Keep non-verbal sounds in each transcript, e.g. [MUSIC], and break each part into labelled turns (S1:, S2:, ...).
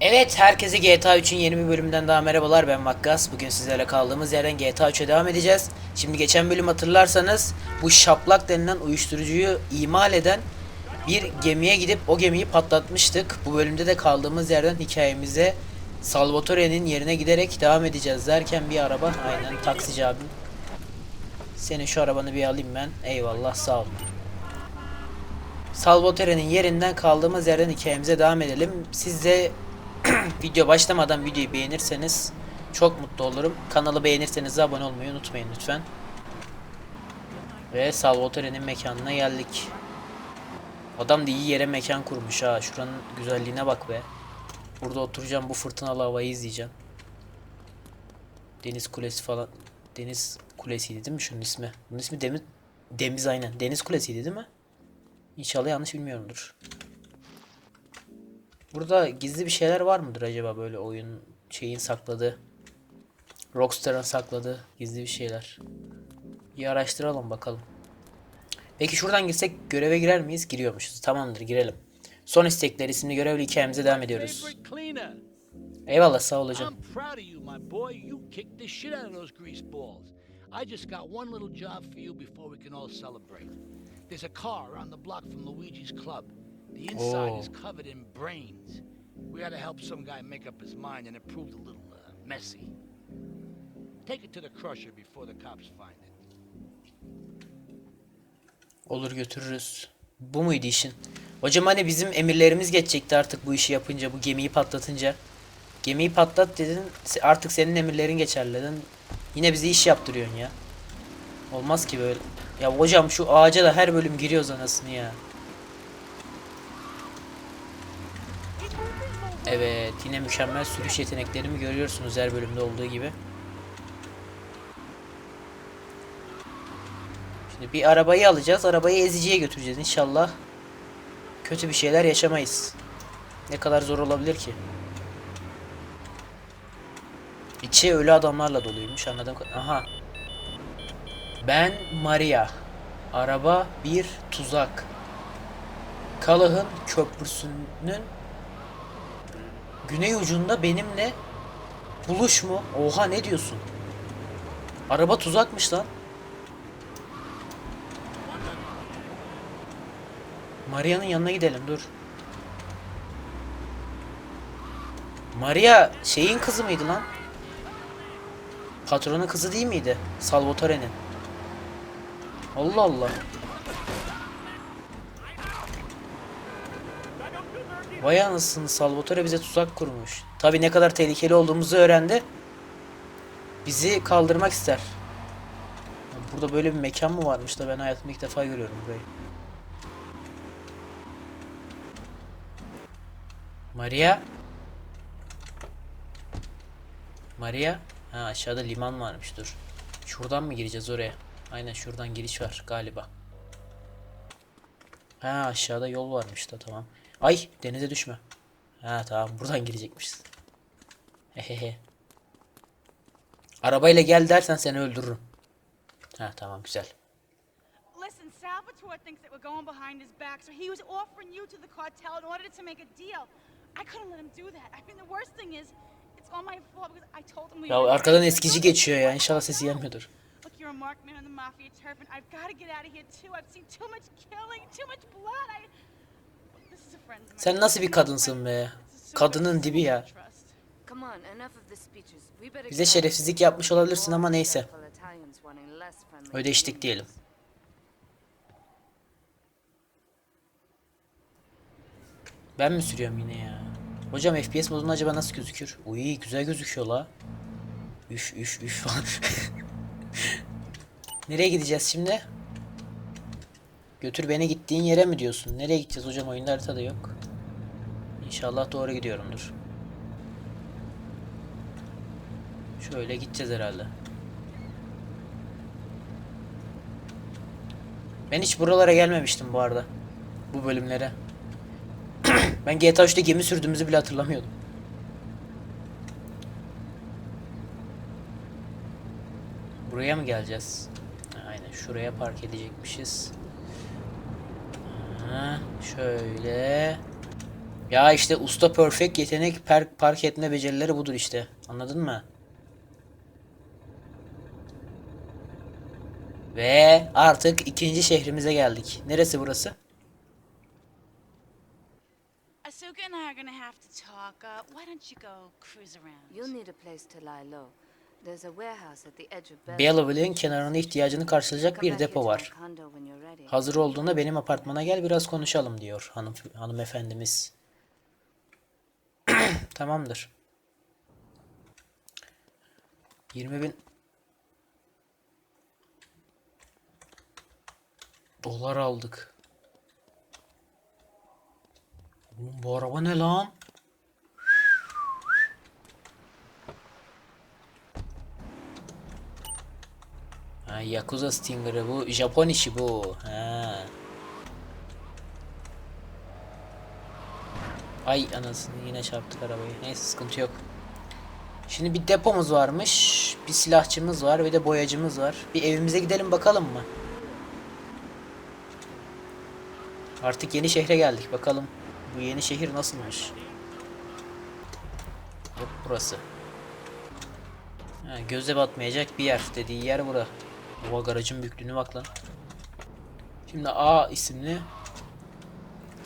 S1: Evet, herkese GTA 3'ün yeni bir bölümünden daha merhabalar. Ben Vakkas. Bugün sizlerle kaldığımız yerden GTA 3'e devam edeceğiz. Şimdi geçen bölüm hatırlarsanız bu şaplak denilen uyuşturucuyu imal eden bir gemiye gidip o gemiyi patlatmıştık. Bu bölümde de kaldığımız yerden hikayemize Salvatore'nin yerine giderek devam edeceğiz derken bir araba aynen taksici abim. Senin şu arabanı bir alayım ben. Eyvallah sağ ol. Salvatore'nin yerinden kaldığımız yerden hikayemize devam edelim. Siz de [CLEARS THROAT] video başlamadan videoyu beğenirseniz çok mutlu olurum. Kanalı beğenirseniz de abone olmayı unutmayın lütfen. Ve Salvatore'nin mekanına geldik. Adam da iyi yere mekan kurmuş ha. Şuranın güzelliğine bak be. Burada oturacağım bu fırtınalı havayı izleyeceğim. Deniz kulesi falan. Deniz kulesiydi değil mi şunun ismi? Bunun ismi Demiz, Demiz aynen. Deniz kulesiydi değil mi? İnşallah yanlış bilmiyorumdur. Burada gizli bir şeyler var mıdır acaba böyle oyun şeyin sakladığı Rockstar'ın sakladığı gizli bir şeyler. Bir araştıralım bakalım. Peki şuradan girsek göreve girer miyiz? Giriyormuşuz. Tamamdır girelim. Son istekler isimli görevli hikayemize devam ediyoruz. Eyvallah sağ ol hocam.
S2: I just got one little job for you before we can all celebrate. There's a car around the block from Luigi's club. The inside
S1: Oh.
S2: is covered in brains. We gotta help some guy make up his mind and it proved a little uh, messy. Take it to the crusher before the cops find it.
S1: Olur götürürüz. Bu muydu işin? Hocam hani bizim emirlerimiz geçecekti artık bu işi yapınca, bu gemiyi patlatınca. Gemiyi patlat dedin, artık senin emirlerin geçerli dedin. Yine bize iş yaptırıyorsun ya. Olmaz ki böyle. Ya hocam şu ağaca da her bölüm giriyoruz anasını ya. Evet, yine mükemmel sürüş yeteneklerimi görüyorsunuz her bölümde olduğu gibi. Şimdi bir arabayı alacağız. Arabayı eziciye götüreceğiz inşallah. Kötü bir şeyler yaşamayız. Ne kadar zor olabilir ki? İçi ölü adamlarla doluymuş anladım. Aha. Ben Maria. Araba bir tuzak. Kalah'ın köprüsünün güney ucunda benimle buluş mu? Oha ne diyorsun? Araba tuzakmış lan. Maria'nın yanına gidelim dur. Maria şeyin kızı mıydı lan? Patronun kızı değil miydi? Salvatore'nin. Allah Allah. Vay anasını Salvatore bize tuzak kurmuş. Tabi ne kadar tehlikeli olduğumuzu öğrendi. Bizi kaldırmak ister. Burada böyle bir mekan mı varmış da ben hayatımda ilk defa görüyorum burayı. Maria. Maria. Ha aşağıda liman varmış dur. Şuradan mı gireceğiz oraya? Aynen şuradan giriş var galiba. Ha aşağıda yol varmış da tamam. Ay denize düşme. Ha tamam buradan girecekmişiz. Hehehe. Arabayla gel dersen seni öldürürüm. Ha tamam güzel.
S3: Listen, Salvatore thinks that we're going behind his back, so he was offering you to the cartel in order to make a deal. I couldn't let him do that. I mean, the worst thing is, it's all my fault because I told him we
S1: Ya arkadan eskici geçiyor ya inşallah sesi gelmiyordur.
S3: Look, you're a marked man on the mafia turf, and I've got to get out of here too. I've seen too much killing, too much blood. I. This is a friend of mine.
S1: Sen nasıl bir kadınsın be? Kadının dibi ya. Bize şerefsizlik yapmış olabilirsin ama neyse. Ödeştik diyelim. Ben mi sürüyorum yine ya? Hocam FPS modunda acaba nasıl gözükür? Uy güzel gözüküyor la. Üf üf üf falan. [LAUGHS] Nereye gideceğiz şimdi? Götür beni gittiğin yere mi diyorsun? Nereye gideceğiz hocam? Oyunda haritada yok. İnşallah doğru gidiyorumdur. Şöyle gideceğiz herhalde. Ben hiç buralara gelmemiştim bu arada. Bu bölümlere. [CLEARS THROAT] ben GTA 3'te gemi sürdüğümüzü bile hatırlamıyordum. Buraya mı geleceğiz? Aynen şuraya park edecekmişiz. Ha, şöyle. Ya işte usta perfect yetenek per- park etme becerileri budur işte. Anladın mı? Ve artık ikinci şehrimize geldik. Neresi burası?
S3: Asuka and I are gonna have to talk. Uh, why don't you go cruise around?
S4: You'll need a place to lie low.
S1: Belleville'in kenarında ihtiyacını karşılayacak bir depo var. Hazır olduğunda benim apartmana gel biraz konuşalım diyor hanım hanımefendimiz. [CLEARS THROAT] Tamamdır. 20 bin dolar aldık. Oğlum bu araba ne lan? Ha, Yakuza Stinger'ı bu. Japon işi bu. Ha. Ay anasını yine çarptık arabayı. Neyse sıkıntı yok. Şimdi bir depomuz varmış. Bir silahçımız var ve de boyacımız var. Bir evimize gidelim bakalım mı? Artık yeni şehre geldik. Bakalım bu yeni şehir nasılmış? Yok burası. Ha, göze batmayacak bir yer dediği yer bura. Oha garajın büyüklüğüne bak lan. Şimdi A isimli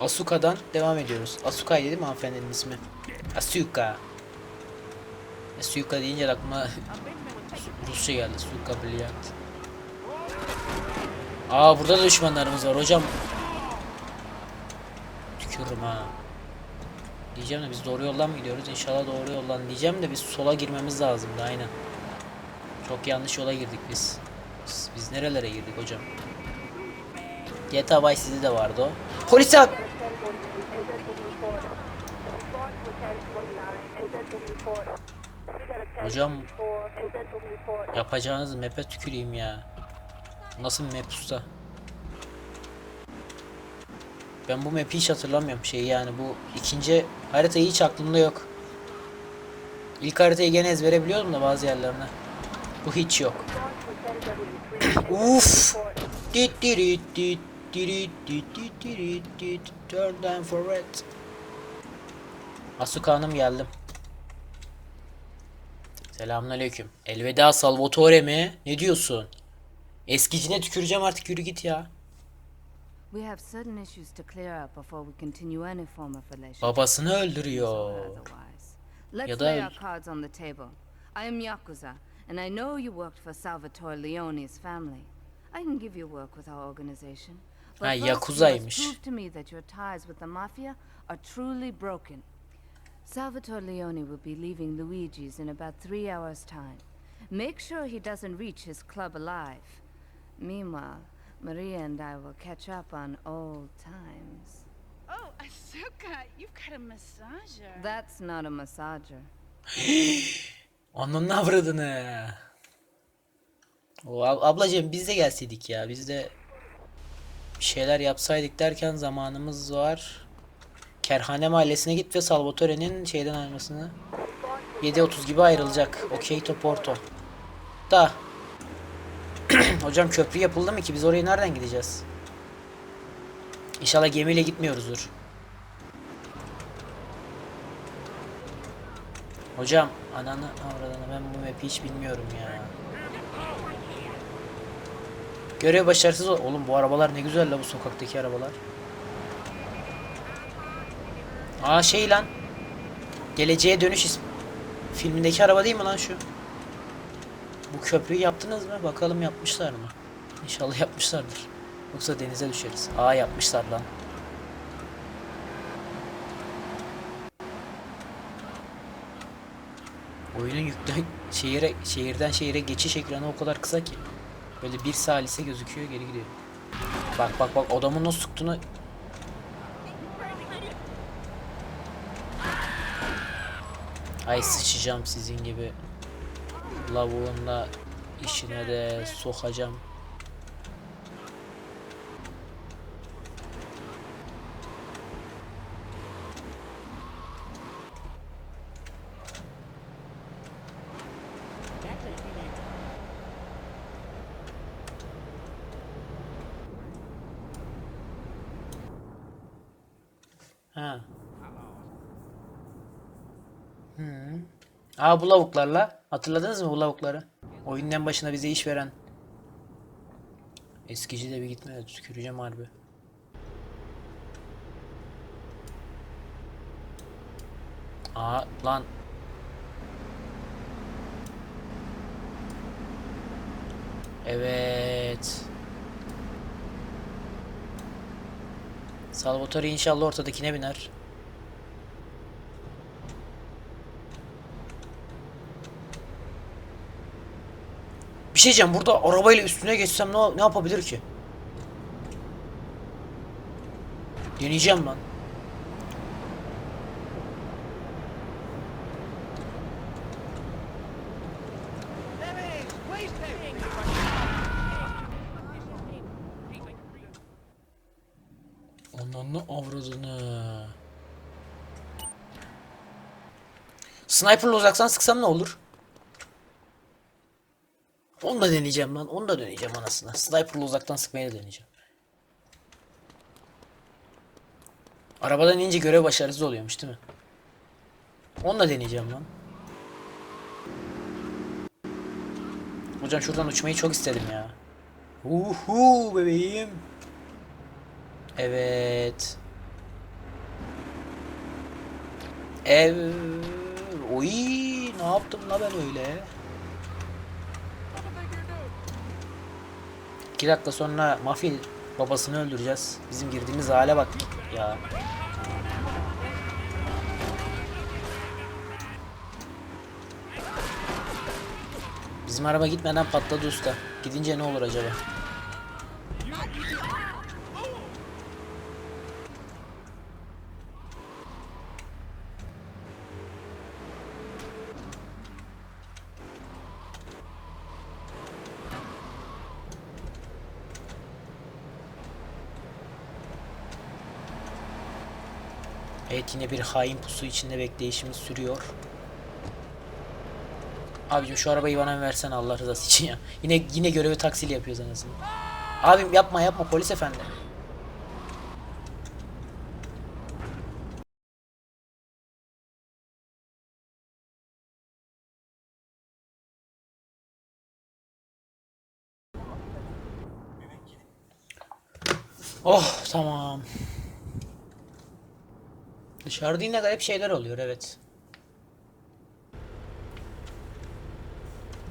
S1: Asuka'dan devam ediyoruz. Asuka değil mi hanımefendinin ismi? Asuka. Asuka deyince de aklıma [LAUGHS] Rusça geldi. Asuka Brilliant. Aa burada da düşmanlarımız var hocam. Tükürürüm ha. Diyeceğim de biz doğru yoldan mı gidiyoruz? İnşallah doğru yoldan diyeceğim de biz sola girmemiz lazımdı aynen. Çok yanlış yola girdik biz. Biz, nerelere girdik hocam? GTA Vice City'de vardı o. Polis ak! Hocam yapacağınız map'e tüküreyim ya. Nasıl map usta? Ben bu map'i hiç hatırlamıyorum şey yani bu ikinci harita hiç aklımda yok. İlk haritayı gene ezbere biliyordum da bazı yerlerine. Bu hiç yok. Uf. Dit dirit dit dirit dit dit dirit dit Turn down for red. Asuka Hanım geldim. Selamünaleyküm. Elveda Salvatore mi? Ne diyorsun? Eskicine tüküreceğim artık yürü git ya. Babasını
S4: or
S1: öldürüyor. Ya da öl-.
S4: I am Yakuza, and I know you worked for Salvatore Leone's family. I can give you work with our organization. But ah,
S1: Ha,
S4: first you
S1: Yakuza'ymış.
S4: must prove to me that your ties with the mafia are truly broken. Salvatore Leone will be leaving Luigi's in about three hours' time. Make sure he doesn't reach his club alive. Meanwhile, Maria and I will catch up on old times.
S3: Oh, Asuka, you've got a massager.
S4: That's not a massager. [GASPS] [LAUGHS]
S1: Ananı avradını. O ab- ablacığım biz de gelseydik ya. Biz de bir şeyler yapsaydık derken zamanımız var. Kerhane mahallesine git ve Salvatore'nin şeyden ayrılmasını 7.30 gibi ayrılacak. Okey to Porto. Da. [CLEARS THROAT] Hocam köprü yapıldı mı ki? Biz oraya nereden gideceğiz? İnşallah gemiyle gitmiyoruzdur. Hocam ananı avradını ben bu map'i hiç bilmiyorum ya. Görev başarısız ol. Oğlum bu arabalar ne güzel la bu sokaktaki arabalar. Aa şey lan. Geleceğe Dönüş ismi. Filmindeki araba değil mi lan şu? Bu köprüyü yaptınız mı? Bakalım yapmışlar mı? İnşallah yapmışlardır. Yoksa denize düşeriz. Aa yapmışlar lan. Oyunun şehire şehirden şehire geçiş ekranı o kadar kısa ki. Böyle bir salise gözüküyor geri gidiyor. Bak bak bak adamın nasıl sıktığını Ay sıçacağım sizin gibi. Lavuğunla işine de sokacağım. Ha. Aa bu lavuklarla. Hatırladınız mı bu lavukları? Oyunun en başına bize iş veren. Eskici de bir gitme tüküreceğim harbi. Aa lan. Evet. Salvatore inşallah ortadakine biner. Bir şey diyeceğim burada arabayla üstüne geçsem ne, ne yapabilir ki? Deneyeceğim lan. Ananı avradını. Sniper'la uzaktan sıksam ne olur? Onu da deneyeceğim lan. Onu da deneyeceğim anasını. Sniper'la uzaktan sıkmayı da deneyeceğim. Arabadan inince görev başarısız oluyormuş değil mi? Onu da deneyeceğim lan. Hocam şuradan uçmayı çok istedim ya. Uhu bebeğim. Evet. Ev. Oy, ne yaptım la ben öyle? İki dakika sonra mafya babasını öldüreceğiz. Bizim girdiğimiz hale bak ya. Bizim araba gitmeden patladı usta. Gidince ne olur acaba? Evet yine bir hain pusu içinde bekleyişimiz sürüyor. Abicim şu arabayı bana versen Allah rızası için ya. Yine yine görevi taksiyle yapıyoruz anasını. Abim yapma yapma polis efendi. Oh tamam. Dışarıda yine garip şeyler oluyor evet.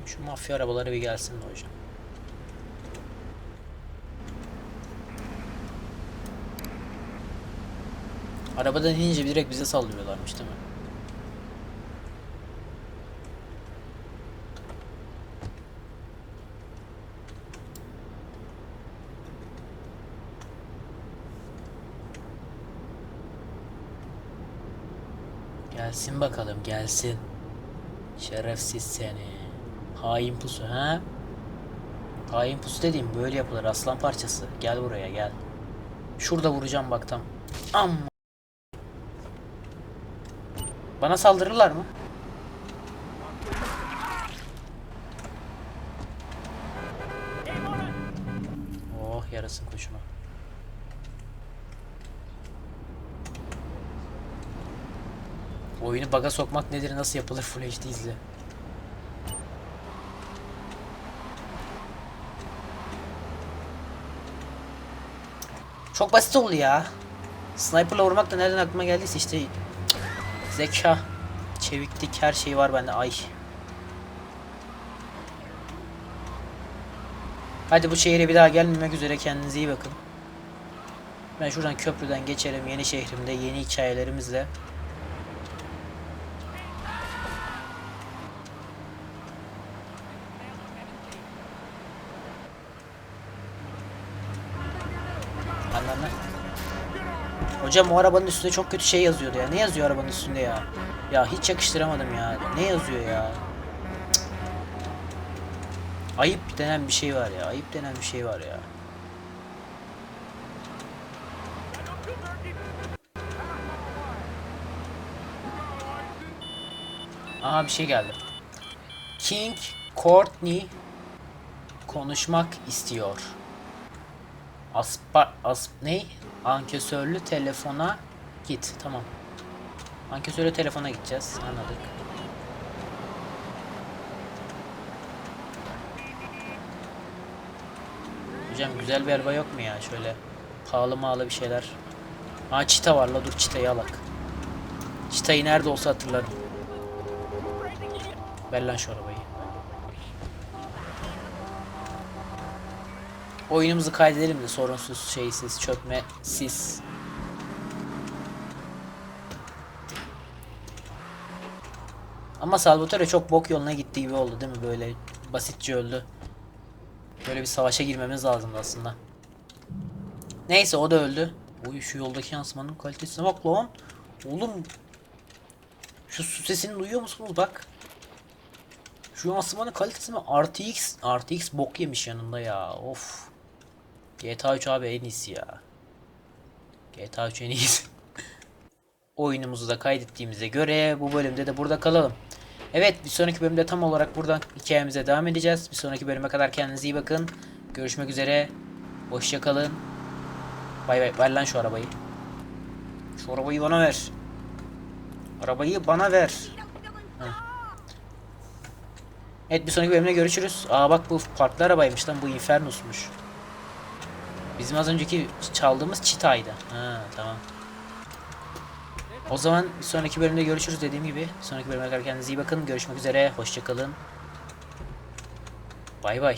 S1: Şu mafya arabaları bir gelsin mi hocam? Arabadan inince direkt bize saldırıyorlarmış değil mi? Gelsin bakalım gelsin. Şerefsiz seni. Hain pusu ha? Hain pusu dediğim böyle yapılır aslan parçası. Gel buraya gel. Şurada vuracağım bak tam. Amma. Bana saldırırlar mı? Oh yarasın koşuma. Oyunu baga sokmak nedir nasıl yapılır Full HD izle. Çok basit oldu ya. Sniper'la vurmak da nereden aklıma geldiyse işte zeka, çeviklik her şey var bende. Ay. Hadi bu şehire bir daha gelmemek üzere kendinize iyi bakın. Ben şuradan köprüden geçerim yeni şehrimde yeni hikayelerimizle. Anladın mı? Hocam o arabanın üstünde çok kötü şey yazıyordu ya. Ne yazıyor arabanın üstünde ya? Ya hiç yakıştıramadım ya. Ne yazıyor ya? Ayıp denen bir şey var ya. Ayıp denen bir şey var ya. Aha bir şey geldi. King Courtney konuşmak istiyor. Aspa as ne? Ankesörlü telefona git. Tamam. Ankesöre telefona gideceğiz. Anladık. Hocam güzel bir araba yok mu ya şöyle pahalı mağalı bir şeyler. Aa çita var la dur çitayı alak. Çitayı nerede olsa hatırlarım. Ver lan şu arabayı. Oyunumuzu kaydedelim de sorunsuz şeysiz çökme sis. Ama Salvatore çok bok yoluna gittiği gibi oldu değil mi böyle basitçe öldü. Böyle bir savaşa girmemiz lazımdı aslında. Neyse o da öldü. Uy şu yoldaki yansımanın kalitesine bak lan. Oğlum. Şu su sesini duyuyor musunuz bak. Şu yansımanın kalitesi mi? RTX. RTX bok yemiş yanında ya. Of. GTA 3 abi en iyisi ya. GTA 3 en iyisi. [LAUGHS] Oyunumuzu da kaydettiğimize göre bu bölümde de burada kalalım. Evet bir sonraki bölümde tam olarak buradan hikayemize devam edeceğiz. Bir sonraki bölüme kadar kendinize iyi bakın. Görüşmek üzere. Hoşça kalın. Bay bay. Ver lan şu arabayı. Şu arabayı bana ver. Arabayı bana ver. Heh. Evet bir sonraki bölümde görüşürüz. Aa bak bu farklı arabaymış lan bu Infernus'muş. Bizim az önceki çaldığımız Çita'ydı. Ha tamam. O zaman bir sonraki bölümde görüşürüz dediğim gibi. Sonraki bölüme kadar kendinize iyi bakın. Görüşmek üzere. Hoşçakalın. Bay bay.